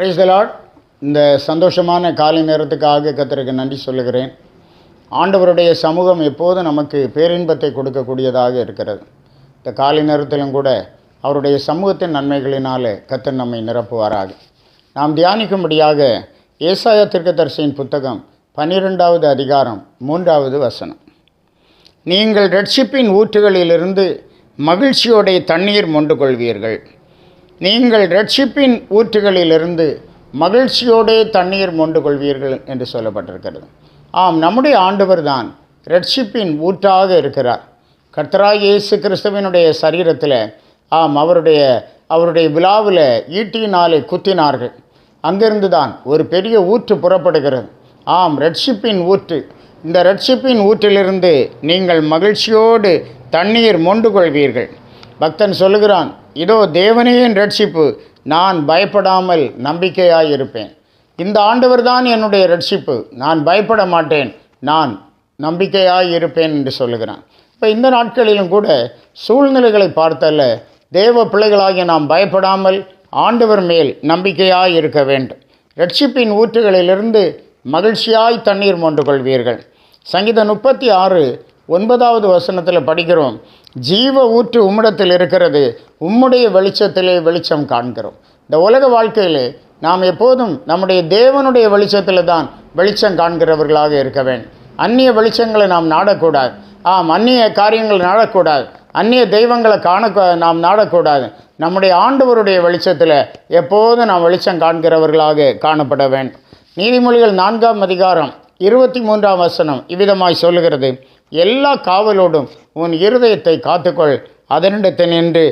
Praise the Lord இந்த சந்தோஷமான காலை நேரத்துக்காக கத்திரக்கு நன்றி சொல்லுகிறேன். ஆண்டவருடைய சமூகம் எப்போதும் நமக்கு பேரின்பத்தை கொடுக்கக்கூடியதாக இருக்கிறது. இந்த காலை நேரத்திலும் கூட அவருடைய சமூகத்தின் நன்மைகளினாலே கத்தர் நம்மை நிரப்புவாராக. நாம் தியானிக்கும்படியாக ஏசாய திருக்கதரிசியின் புத்தகம் பன்னிரெண்டாவது அதிகாரம் மூன்றாவது வசனம். நீங்கள் ரட்சிப்பின் ஊற்றுகளிலிருந்து மகிழ்ச்சியோடைய தண்ணீர் மொண்டு கொள்வீர்கள். நீங்கள் ரட்சிப்பின் ஊற்றுகளிலிருந்து மகிழ்ச்சியோடே தண்ணீர் மொண்டு கொள்வீர்கள் என்று சொல்லப்பட்டிருக்கிறது. ஆம் நம்முடைய ஆண்டவர் தான் ரட்சிப்பின் ஊற்றாக இருக்கிறார். கர்த்தராய் இயேசு கிறிஸ்துவினுடைய சரீரத்தில் ஆம் அவருடைய அவருடைய விழாவில் ஈட்டியினாலே குத்தினார்கள். அங்கிருந்து தான் ஒரு பெரிய ஊற்று புறப்படுகிறது. ஆம் ரட்சிப்பின் ஊற்று. இந்த ரட்சிப்பின் ஊற்றிலிருந்து நீங்கள் மகிழ்ச்சியோடு தண்ணீர் மொண்டு கொள்வீர்கள் பக்தன் சொல்லுகிறான் இதோ தேவனையின் ரட்சிப்பு நான் பயப்படாமல் நம்பிக்கையாயிருப்பேன். இந்த ஆண்டவர் தான் என்னுடைய ரட்சிப்பு நான் பயப்பட மாட்டேன் நான் நம்பிக்கையாயிருப்பேன் என்று சொல்லுகிறான். இப்போ இந்த நாட்களிலும் கூட சூழ்நிலைகளை பார்த்தல்ல தேவ பிள்ளைகளாகிய நாம் பயப்படாமல் ஆண்டவர் மேல் நம்பிக்கையாய் இருக்க வேண்டும். ரட்சிப்பின் ஊற்றுகளிலிருந்து மகிழ்ச்சியாய் தண்ணீர் மொண்டு கொள்வீர்கள். சங்கீதம் முப்பத்தி ஆறு ஒன்பதாவது வசனத்தில் படிக்கிறோம் ஜீவ ஊற்று உம்மிடத்தில் இருக்கிறது உம்முடைய வெளிச்சத்திலே வெளிச்சம் காண்கிறோம். இந்த உலக வாழ்க்கையிலே நாம் எப்போதும் நம்முடைய தேவனுடைய வெளிச்சத்தில் தான் வெளிச்சம் காண்கிறவர்களாக இருக்க வேண்டும் அந்நிய வெளிச்சங்களை நாம் நாடக்கூடாது. ஆம் அந்நிய காரியங்கள் நாடக்கூடாது. அந்நிய தெய்வங்களை காண நாம் நாடக்கூடாது. நம்முடைய ஆண்டவருடைய வெளிச்சத்தில் எப்போதும் நாம் வெளிச்சம் காண்கிறவர்களாக காணப்பட வேண்டும் நீதிமொழிகள் நான்காம் அதிகாரம் இருபத்தி மூன்றாம் வசனம் இவ்விதமாய் சொல்லுகிறது எல்லா காவலோடும் உன் இருதயத்தை காத்துக்கொள். அதனிடத்தை நின்று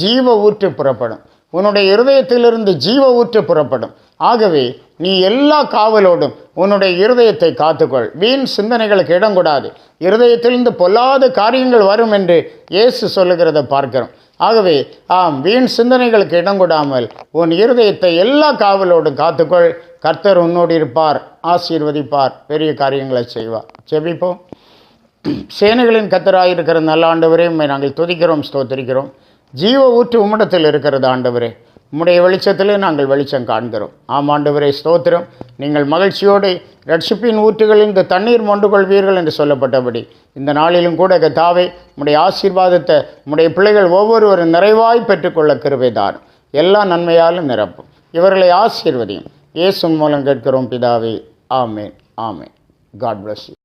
ஜீவ ஊற்று புறப்படும். உன்னுடைய இருதயத்திலிருந்து ஜீவ ஊற்று புறப்படும். ஆகவே நீ எல்லா காவலோடும் உன்னுடைய இருதயத்தை காத்துக்கொள். வீண் சிந்தனைகளுக்கு இடம் கூடாது இருதயத்திலிருந்து பொல்லாத காரியங்கள் வரும் என்று இயேசு சொல்லுகிறத பார்க்கிறோம். ஆகவே ஆம் வீண் சிந்தனைகளுக்கு இடம் கூடாமல் உன் இருதயத்தை எல்லா காவலோடும் காத்துக்கொள். கர்த்தர் உன்னோடு இருப்பார் ஆசீர்வதிப்பார். பெரிய காரியங்களை செய்வார். செபிப்போம் சேனைகளின் கத்தராயிருக்கிற நல்ல ஆண்டவரே உண்மை நாங்கள் துதிக்கிறோம் ஸ்தோத்திரிக்கிறோம். ஜீவ ஊற்று உம்மிடத்தில் இருக்கிறது ஆண்டவரே. உம்முடைய வெளிச்சத்திலே நாங்கள் வெளிச்சம் காண்கிறோம். ஆம் ஆண்டவரே ஸ்தோத்திரம். நீங்கள் மகிழ்ச்சியோடு ரட்சிப்பின் ஊற்றுகளில் இந்த தண்ணீர் மொண்டு கொள்வீர்கள் என்று சொல்லப்பட்டபடி இந்த நாளிலும் கூட கத்தாவே உம்முடைய ஆசீர்வாதத்தை உம்முடைய பிள்ளைகள் ஒவ்வொருவரும் நிறைவாய் பெற்றுக்கொள்ள கிருபைதார். எல்லா நன்மையாலும் நிரப்பும். இவர்களை ஆசீர்வதியும். இயேசு மூலம் கேட்கிறோம் பிதாவே. ஆமேன். ஆமேன். God bless you